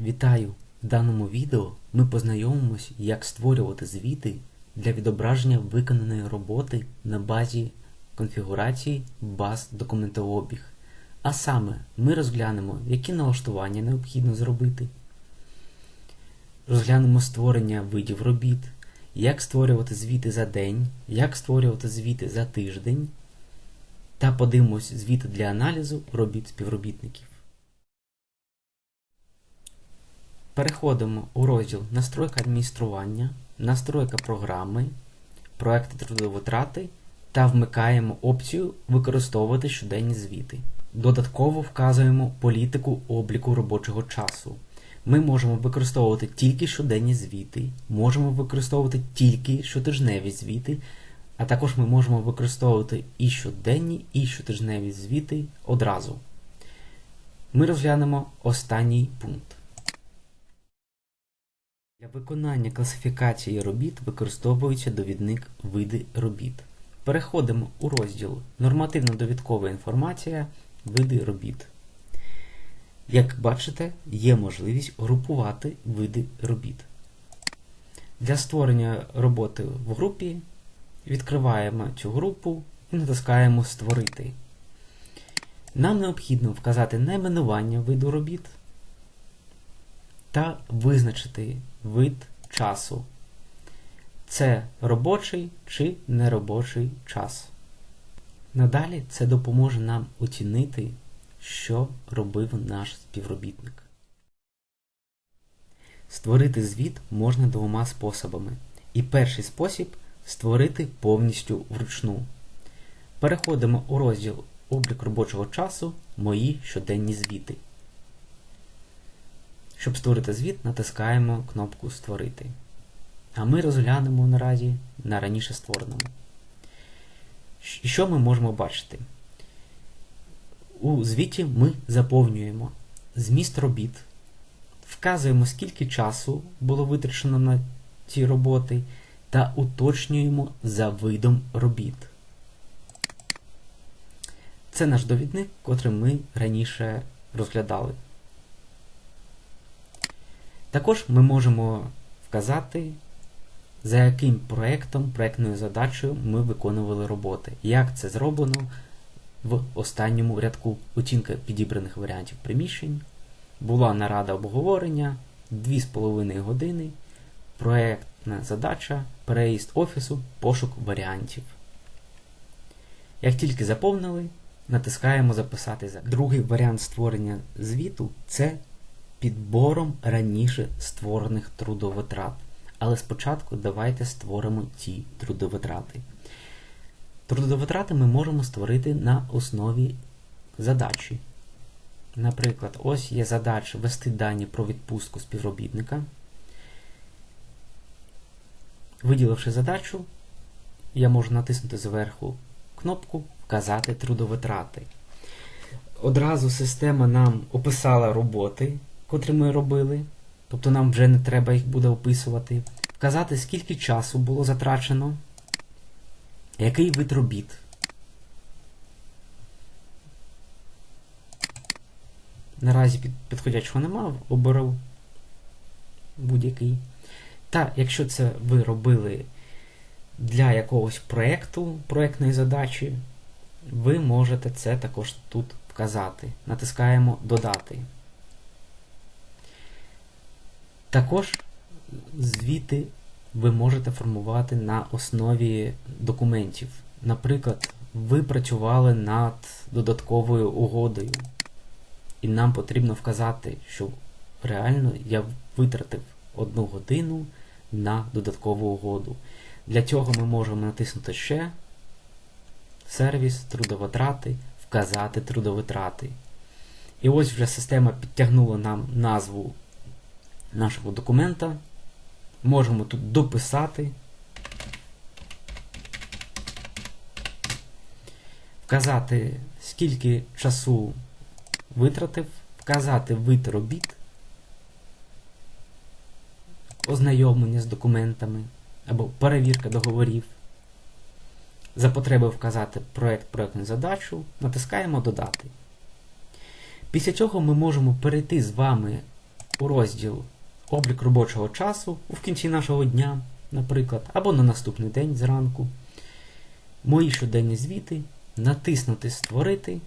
Вітаю! В даному відео ми познайомимось, як створювати звіти для відображення виконаної роботи на базі конфігурації баз документообіг. А саме, ми розглянемо, які налаштування необхідно зробити, розглянемо створення видів робіт, як створювати звіти за день, як створювати звіти за тиждень, та подивимось звіти для аналізу робіт співробітників. Переходимо у розділ Настройка адміністрування, настройка програми, проекти трудовитрати та вмикаємо опцію Використовувати щоденні звіти. Додатково вказуємо політику обліку робочого часу. Ми можемо використовувати тільки щоденні звіти, можемо використовувати тільки щотижневі звіти, а також ми можемо використовувати і щоденні, і щотижневі звіти одразу. Ми розглянемо останній пункт. Для виконання класифікації робіт використовується довідник Види робіт. Переходимо у розділ Нормативно-довідкова інформація, види робіт. Як бачите, є можливість групувати види робіт. Для створення роботи в групі відкриваємо цю групу і натискаємо Створити. Нам необхідно вказати найменування виду робіт та визначити вид часу. Це робочий чи неробочий час. Надалі це допоможе нам оцінити, що робив наш співробітник. Створити звіт можна двома способами. І перший спосіб створити повністю вручну. Переходимо у розділ Облік робочого часу Мої щоденні звіти. Щоб створити звіт, натискаємо кнопку Створити. А ми розглянемо наразі на раніше створеному. І що ми можемо бачити? У звіті ми заповнюємо зміст робіт, вказуємо, скільки часу було витрачено на ці роботи, та уточнюємо за видом робіт. Це наш довідник, котрий ми раніше розглядали. Також ми можемо вказати, за яким проєктом, проєктною задачею ми виконували роботи. Як це зроблено в останньому рядку оцінка підібраних варіантів приміщень. Була нарада обговорення 2,5 години. Проєктна задача, переїзд офісу, пошук варіантів. Як тільки заповнили, натискаємо Записати за. Другий варіант створення звіту це підбором раніше створених трудовитрат. Але спочатку давайте створимо ці трудовитрати. Трудовитрати ми можемо створити на основі задачі. Наприклад, ось є задача ввести дані про відпустку співробітника. Виділивши задачу, я можу натиснути зверху кнопку Вказати трудовитрати. Одразу система нам описала роботи, котрі ми робили. Тобто нам вже не треба їх буде описувати. Вказати, скільки часу було затрачено, який вид робіт. Наразі підходячого нема, оберу будь-який. Та, якщо це ви робили для якогось проєкту, проєктної задачі, ви можете це також тут вказати. Натискаємо Додати. Також звіти ви можете формувати на основі документів. Наприклад, ви працювали над додатковою угодою, і нам потрібно вказати, що реально я витратив одну годину на додаткову угоду. Для цього ми можемо натиснути ще сервіс, трудовитрати, вказати трудовитрати. І ось вже система підтягнула нам назву нашого документа. Можемо тут дописати, вказати, скільки часу витратив, вказати вид робіт, ознайомлення з документами або перевірка договорів. За потреби вказати проєкт проєктну задачу, натискаємо Додати. Після цього ми можемо перейти з вами у розділ облік робочого часу в кінці нашого дня, наприклад, або на наступний день зранку. Мої щоденні звіти, натиснути Створити.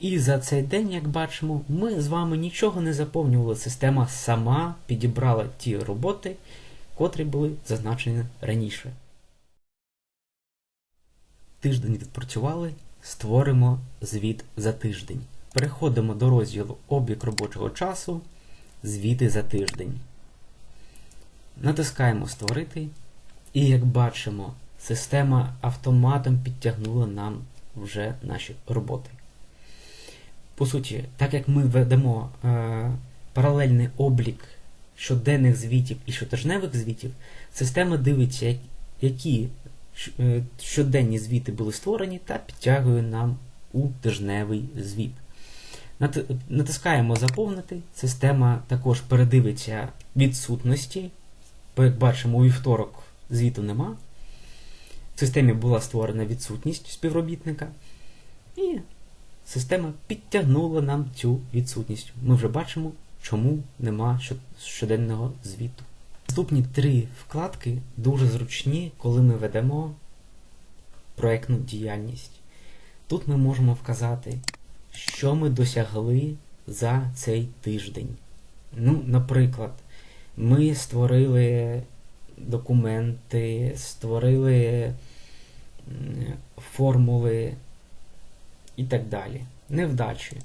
І за цей день, як бачимо, ми з вами нічого не заповнювали. Система сама підібрала ті роботи, котрі були зазначені раніше. Тиждень відпрацювали, створимо звіт за тиждень. Переходимо до розділу Облік робочого часу, звіти за тиждень. Натискаємо Створити. І як бачимо, система автоматом підтягнула нам вже наші роботи. По суті, так як ми ведемо е, паралельний облік щоденних звітів і щотижневих звітів, система дивиться, які е, щоденні звіти були створені, та підтягує нам у тижневий звіт. Натискаємо Заповнити. Система також передивиться відсутності. Як бачимо, у вівторок звіту нема. В системі була створена відсутність співробітника. І система підтягнула нам цю відсутність. Ми вже бачимо, чому нема щоденного звіту. Наступні три вкладки дуже зручні, коли ми ведемо проєктну діяльність. Тут ми можемо вказати, що ми досягли за цей тиждень. Ну, Наприклад, ми створили документи, створили формули і так далі. Невдачі.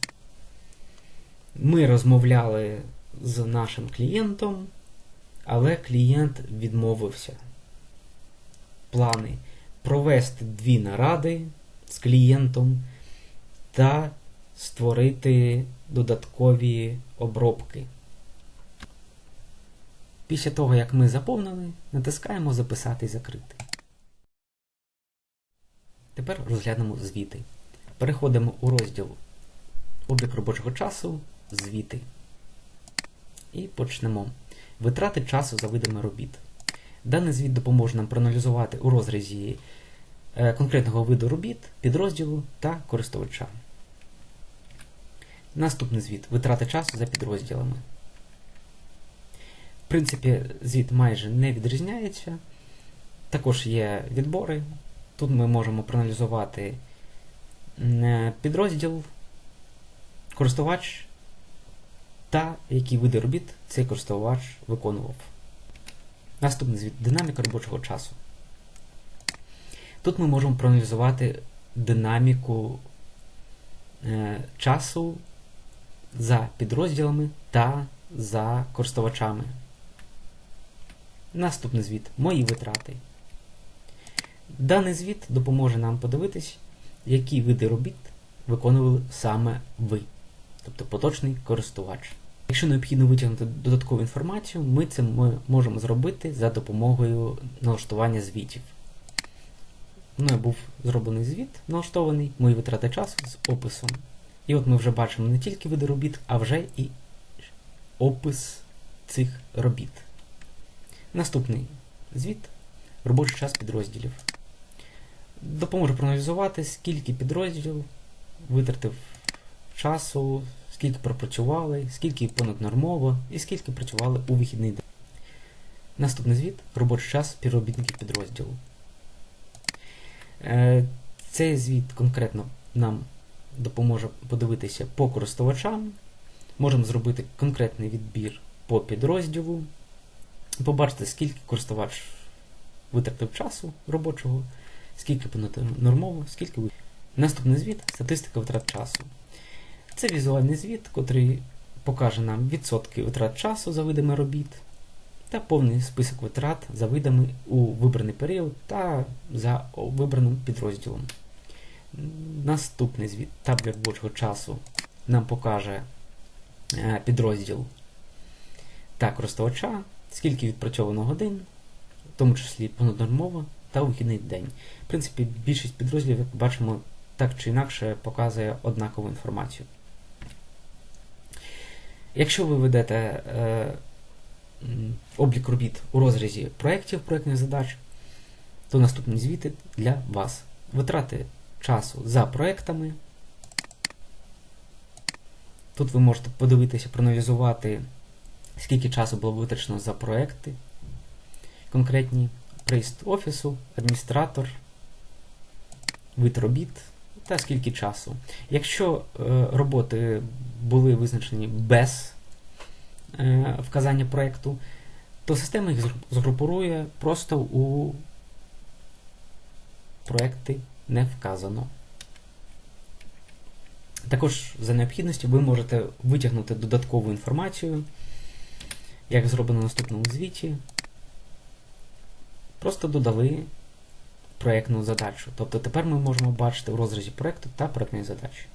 Ми розмовляли з нашим клієнтом, але клієнт відмовився. Плани провести дві наради з клієнтом та створити додаткові обробки. Після того, як ми заповнили, натискаємо Записати і закрити. Тепер розглянемо звіти. Переходимо у розділ Облік робочого часу, звіти. І почнемо. Витрати часу за видами робіт. Даний звіт допоможе нам проаналізувати у розрізі е, конкретного виду робіт, підрозділу та користувача. Наступний звіт витрати часу за підрозділами. В принципі, звіт майже не відрізняється. Також є відбори. Тут ми можемо проаналізувати е, підрозділ, користувач та які види робіт цей користувач виконував. Наступний звіт динаміка робочого часу. Тут ми можемо проаналізувати динаміку е, часу за підрозділами та за користувачами. Наступний звіт Мої витрати. Даний звіт допоможе нам подивитись, які види робіт виконували саме ви, тобто поточний користувач. Якщо необхідно витягнути додаткову інформацію, ми це можемо зробити за допомогою налаштування звітів. Мною був зроблений звіт, налаштований, мої витрати часу з описом. І от ми вже бачимо не тільки види робіт, а вже і опис цих робіт. Наступний звіт робочий час підрозділів. Допоможе проаналізувати, скільки підрозділів витратив часу, скільки пропрацювали, скільки понаднормово і скільки працювали у вихідний день. Наступний звіт робочий час співробітників підрозділу. Е, цей звіт конкретно нам допоможе подивитися по користувачам. Можемо зробити конкретний відбір по підрозділу. Побачити, скільки користувач витратив часу робочого, скільки нормово, скільки Наступний звіт статистика витрат часу. Це візуальний звіт, який покаже нам відсотки витрат часу за видами робіт та повний список витрат за видами у вибраний період та за вибраним підрозділом. Наступний звіт табля робочого часу нам покаже е, підрозділ та користувача, скільки відпрацьовано годин, в тому числі понаднормово та вихідний день. В принципі, більшість підрозділів, як бачимо, так чи інакше показує однакову інформацію. Якщо ви ведете е, облік робіт у розрізі проєктів проєктних задач, то наступні звіти для вас. Витрати часу за проєктами. Тут ви можете подивитися, проаналізувати скільки часу було витрачено за проекти, конкретні приїзд офісу, адміністратор, вид робіт та скільки часу. Якщо е, роботи були визначені без е, вказання проєкту, то система їх згру- згрупує просто у проекти не вказано. Також за необхідністю ви можете витягнути додаткову інформацію, як зроблено в наступному звіті. Просто додали проєктну задачу. Тобто тепер ми можемо бачити в розрізі проєкту та проєктної задачі.